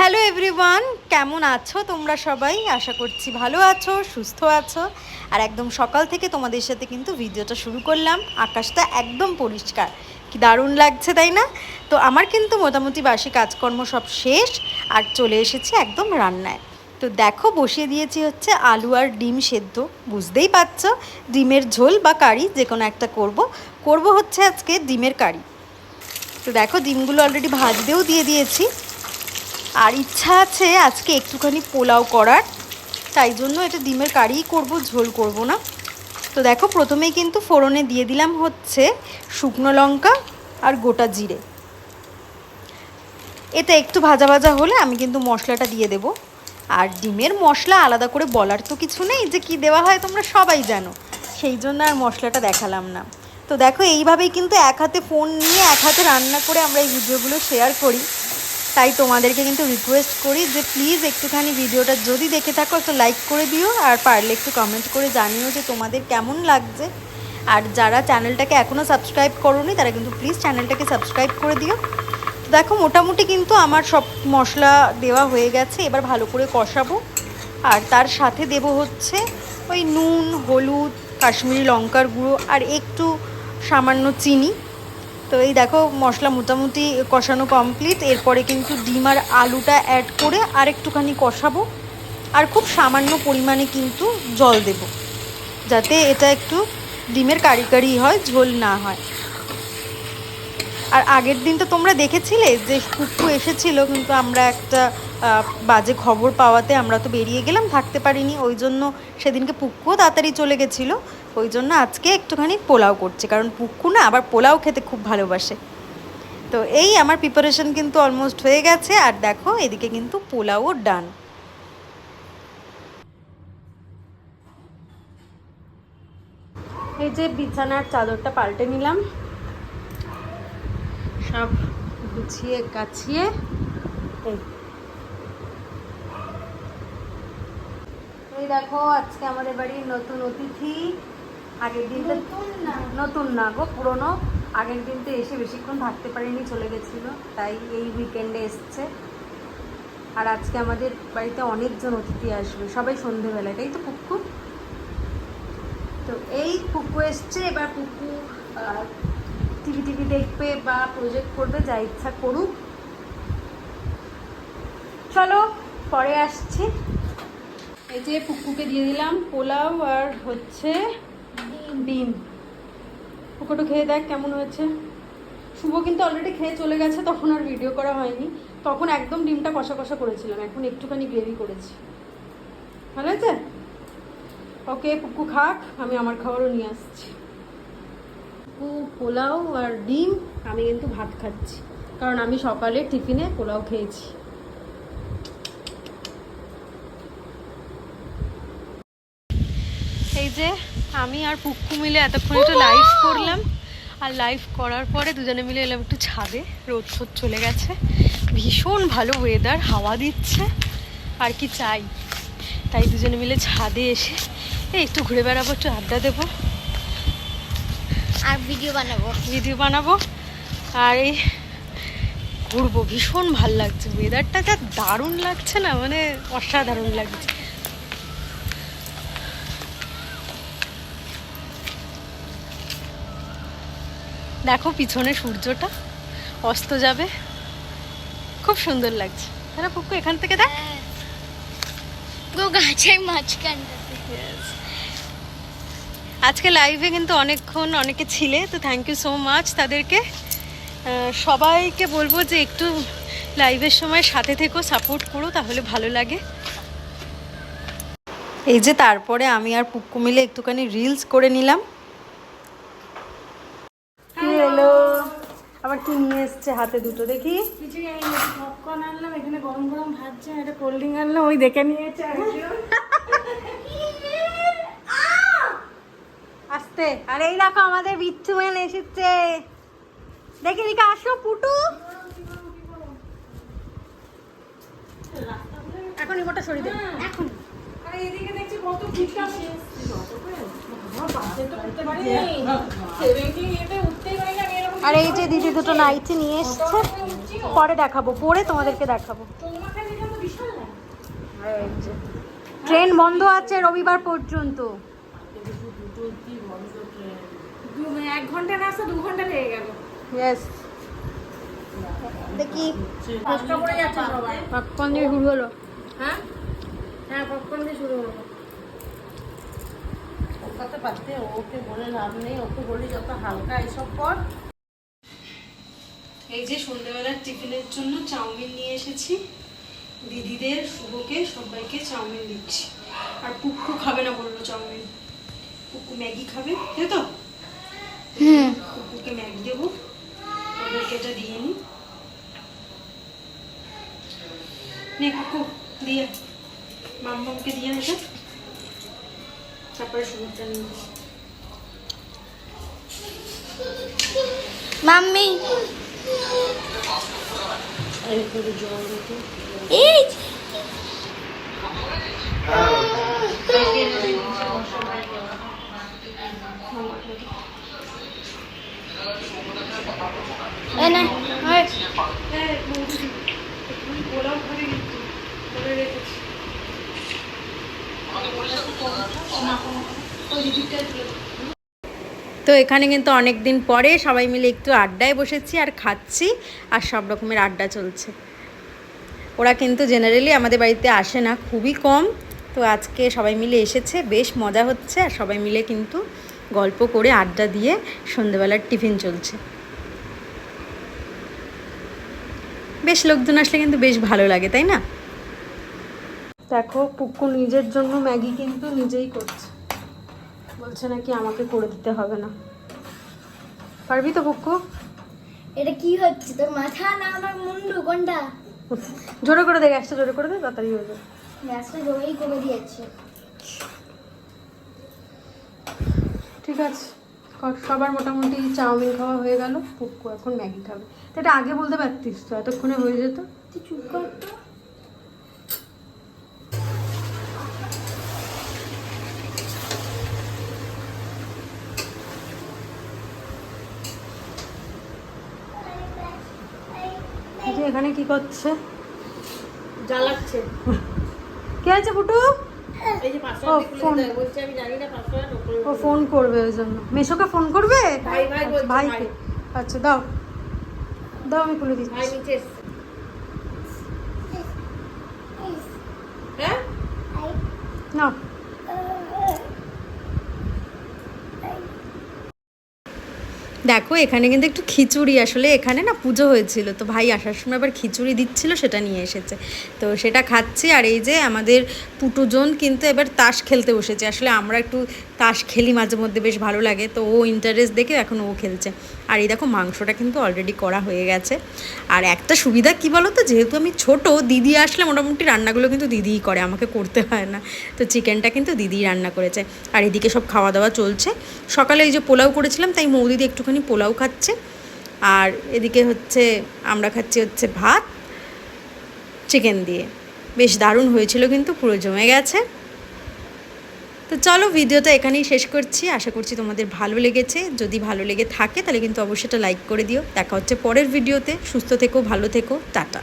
Hello everyone কেমন আছো তোমরা সবাই? আশা করছি ভালো আছো, সুস্থ আছো। আর একদম সকাল থেকে তোমাদের সাথে কিন্তু ভিডিওটা শুরু করলাম। আকাশটা একদম পরিষ্কার। কি দারুণ লাগছে, তাই না? তো আমার কিন্তু মোটামুটি বাসি কাজকর্ম সব শেষ আর চলে এসেছি একদম রান্নায়। তো দেখো, বসিয়ে দিয়েছি হচ্ছে আলু আর ডিম সেদ্ধ। বুঝতেই পারছ, ডিমের ঝোল বা কারি যে কোনো একটা করব। করব হচ্ছে আজকে ডিমের কারি। তো দেখো, ডিমগুলো অলরেডি ভাজতেও দিয়ে দিয়েছি। আর ইচ্ছা আছে আজকে একটুখানি পোলাও করার। তাই জন্য এটা ডিমের কারিই করব, ঝোল করব না। তো দেখো, প্রথমেই কিন্তু ফোড়নে দিয়ে দিলাম হচ্ছে শুকনো লঙ্কা আর গোটা জিরে। এটা একটু ভাজা ভাজা হলে আমি কিন্তু মশলাটা দিয়ে দেব। আর ডিমের মশলা আলাদা করে বলার তো কিছু নেই যে কি দেওয়া হয় তোমরা সবাই জানো। সেই জন্য আর মশলাটা দেখালাম না। তো দেখো, এইভাবেই কিন্তু এক হাতে ফোন নিয়ে এক হাতে রান্না করে আমরা এই ভিডিওগুলো শেয়ার করি। তাই তোমাদেরকে কিন্তু রিকোয়েস্ট করি যে প্লিজ একটুখানি ভিডিওটা যদি দেখে থাকো, একটু লাইক করে দিও আর পারলে একটু কমেন্ট করে জানিও যে তোমাদের কেমন লাগছে। আর যারা চ্যানেলটাকে এখনও সাবস্ক্রাইব করোনি, তারা কিন্তু প্লিজ চ্যানেলটাকে সাবস্ক্রাইব করে দিও। তো দেখো, মোটামুটি কিন্তু আমার সব মশলা দেওয়া হয়ে গেছে, এবার ভালো করে কষাবো। আর তার সাথে দেব হচ্ছে ওই নুন, হলুদ, কাশ্মীরি লঙ্কার গুঁড়ো আর একটু সামান্য চিনি। তো এই দেখো মশলা মোটামুটি কষানো কমপ্লিট এরপরে কিন্তু ডিম আর আলুটা অ্যাড করে আর একটুখানি কষাবো। আর খুব সামান্য পরিমাণে কিন্তু জল দেব, যাতে এটা একটু ডিমের কারি কারি হয়, ঝোল না হয়। আর আগের দিন তো তোমরা দেখেছিলে যে কুকু এসেছিল, কিন্তু আমরা একটা বাজে খবর পাওয়াতে আমরা তো বেরিয়ে গেলাম, থাকতে পারিনি, ওই জন্য সেদিনকে পুক্কুও তাড়াতাড়ি চলে গেছিল। ওই জন্য আজকে একটুখানি পোলাও করছে, কারণ পুক্কু না আবার পোলাও খেতে খুব ভালোবাসে। তো এই আমার প্রিপারেশন কিন্তু অলমোস্ট হয়ে গেছে, আর দেখো এদিকে কিন্তু পোলাও ডান এই যে বিছানার চাদরটা পাল্টে নিলাম। সব গুছিয়ে কাছিয়ে এই দেখো, আজকে আমাদের বাড়ির নতুন অতিথি। আগের দিন তো নতুন না গো পুরনো। আগের দিন তো এসে বেশিক্ষণ থাকতে পারিনি চলে গেছিল। তাই এই উইকেন্ডে এসছে। আর আজকে আমাদের বাড়িতে অনেকজন অতিথি আসবে সবাই সন্ধেবেলায় তাই তো পুক্কু তো এই কুকু এসছে এবার কুকু টিভি টিভি দেখবে বা প্রজেক্ট করবে যা ইচ্ছা করুক। চলো পরে আসছি। এই যে পুকুকে দিয়ে দিলাম পোলাও আর হচ্ছে ডিম। পুকুটো খেয়ে দেখ কেমন হয়েছে। শুভ কিন্তু অলরেডি খেয়ে চলে গেছে, তখন আর ভিডিও করা হয়নি। তখন একদম ডিমটা কষা কষা করেছিলাম, এখন একটুখানি গ্রেভি করেছি। ভালো হয়েছে? ওকে, পুকু খাক, আমি আমার খাবারও নিয়ে আসছি। পুকু, পোলাও আর ডিম, আমি কিন্তু ভাত খাচ্ছি। কারণ আমি সকালে টিফিনে পোলাও খেয়েছি। এই যে আমি আর পুক্কু মিলে এতক্ষণ একটু লাইভ করলাম। আর লাইভ করার পরে দুজনে মিলে এলাম একটু ছাদে। রোদ ফোদ চলে গেছে। ভীষণ ভালো ওয়েদার হাওয়া দিচ্ছে। আর কি চাই? তাই দুজনে মিলে ছাদে এসে এই একটু ঘুরে বেড়াবো একটু আড্ডা দেবো। আর ভিডিও বানাবো। ভিডিও বানাবো। আর এই ঘুরবো। ভীষণ ভালো লাগছে। ওয়েদারটা যা দারুণ লাগছে না মানে অসাধারণ লাগছে। দেখো পিছনে সূর্যটা। অস্ত যাবে। খুব সুন্দর লাগছে। না পুকু এখান থেকে দেখ। গো গাছের মাঝখানটাতে। আজকে লাইভে কিন্তু অনেকক্ষণ অনেকে ছিলে তো থ্যাংক ইউ সো মাচ তাদেরকে। সবাইকে বলব যে একটু লাইভের সময় সাথে থেকো সাপোর্ট করো তাহলে ভালো লাগে। এই যে তারপরে আমি আর পুক্কু মিলে একটুখানি রিলস করে নিলাম। আবার কি নিয়ে এসছে হাতে দুটো? দেখি। কিছু পপকর্ন আনলাম এখানে গরম গরম ভাজছে একটা কোল্ড ড্রিঙ্ক আনলাম ওই দেখে নিয়েছে। আসতে। আর এই দেখো আমাদের বিচ্ছু ম্যান এসেছে। দেখে দিকে আসো পুটু। এখন ইমোটা সরিয়ে দে। এখন। আর এদিকে দেখছি কত ভিড়টা বাবা, বাসে তো উঠতে। সেভেন্টিন এতে উঠতেই পারি না, আর এই যে দিদি দুটো নাইটি নিয়ে এসছে পরে দেখাবো পরে তোমাদেরকে দেখাবো। ট্রেন বন্ধ আছে রবিবার পর্যন্ত। এক ঘণ্টা রাস্তা দু ঘণ্টা লেগে গেল ইয়েস দেখি। কষ্ট করে যাচ্ছে সবাই পপকর্ন দিয়ে শুরু হলো। হ্যাঁ? হ্যাঁ পপকর্ন দিয়ে শুরু হলো। পারতে ওকে বলে লাভ নেই ওকে বলি যত হালকা এসব কর। এই যে সন্ধ্যেবেলার টিফিনের জন্য চাউমিন নিয়ে এসেছি। দিদিদের শুভকে সবাইকে চাউমিন দিচ্ছি। আর পুক্কু খাবে না বলল চাউমিন। পুক্কু ম্যাগি খাবে তাই তো? হুম। পুক্কুকে ম্যাগি দেবো। ওদেরকে এটা দিয়ে নি। নে পুক্কু দিয়ে। মাম্মামকে দিয়ে এটা তারপরে শুভটা নিয়ে। মাম্মি। এই নে, ওই। হ্যাঁ বৌদি একটুখানি পোলাও খাবে কিন্তু করে রেখেছি তো এখানে কিন্তু অনেক দিন পরে সবাই মিলে একটু আড্ডায় বসেছি আর খাচ্ছি আর সব রকমের আড্ডা চলছে। ওরা কিন্তু জেনারেলি আমাদের বাড়িতে আসে না, খুবই কম। তো আজকে সবাই মিলে এসেছে, বেশ মজা হচ্ছে আর সবাই মিলে কিন্তু গল্প করে আড্ডা দিয়ে সন্ধেবেলার টিফিন চলছে। বেশ লোকজন আসলে কিন্তু বেশ ভালো লাগে, তাই না? দেখো পুক্কু নিজের জন্য ম্যাগি কিন্তু নিজেই করছে। বলছে নাকি আমাকে করে দিতে হবে না। পারবি তো পুক্কু এটা কি হচ্ছে? তোর মাথা না আমার মুন্ডু? কোনটা? জোরে করে দে গ্যাসটা জোরে করে দে তাড়াতাড়ি হয়ে যাবে। গ্যাসটা জোরেই করে দিয়েছে। ঠিক আছে। সবার মোটামুটি চাউমিন খাওয়া হয়ে গেল পুক্কু এখন ম্যাগি খাবে। তো এটা আগে বলতে পারতিস তো এতক্ষণে হয়ে যেত। তুই চুপ কর তো। যে এখানে কি করছে। জ্বালাচ্ছে। কে আছে পুটু? ও, ফোন। ও ফোন করবে ওই জন্য। মেশোকে ফোন করবে? ভাই ভাই ভাই ভাইকে। আচ্ছা দাও। দাও আমি খুলে দিচ্ছি। হ্যাঁ? না দেখো, এখানে কিন্তু একটু খিচুড়ি আসলে এখানে না পুজো হয়েছিল। তো ভাই আসার সময় আবার খিচুড়ি দিচ্ছিল, সেটা নিয়ে এসেছে। তো সেটা খাচ্ছি, আর এই যে আমাদের পুটুজন কিন্তু এবার তাস খেলতে বসেছে। আসলে আমরা একটু তাস খেলি মাঝে মধ্যে, বেশ ভালো লাগে। তো ও ইন্টারেস্ট দেখে এখন ও খেলছে। আর এই দেখো মাংসটা কিন্তু অলরেডি করা হয়ে গেছে। আর একটা সুবিধা কি বলো তো যেহেতু আমি ছোট, দিদি আসলে মোটামুটি রান্নাগুলো কিন্তু দিদিই করে, আমাকে করতে হয় না। তো চিকেনটা কিন্তু দিদিই রান্না করেছে। আর এদিকে সব খাওয়া দাওয়া চলছে। সকালে এই যে পোলাও করেছিলাম, তাই মৌদিদি একটুখানি পোলাও খাচ্ছে। আর এদিকে হচ্ছে, আমরা খাচ্ছি হচ্ছে ভাত চিকেন দিয়ে। বেশ দারুণ হয়েছিল কিন্তু, পুরো জমে গেছে। তো চলো ভিডিওটা এখানেই শেষ করছি। আশা করছি তোমাদের ভালো লেগেছে। যদি ভালো লেগে থাকে, তাহলে কিন্তু অবশ্যই এটা লাইক করে দিও। দেখা হচ্ছে পরের ভিডিওতে। সুস্থ থেকো, ভালো থেকো। টাটা।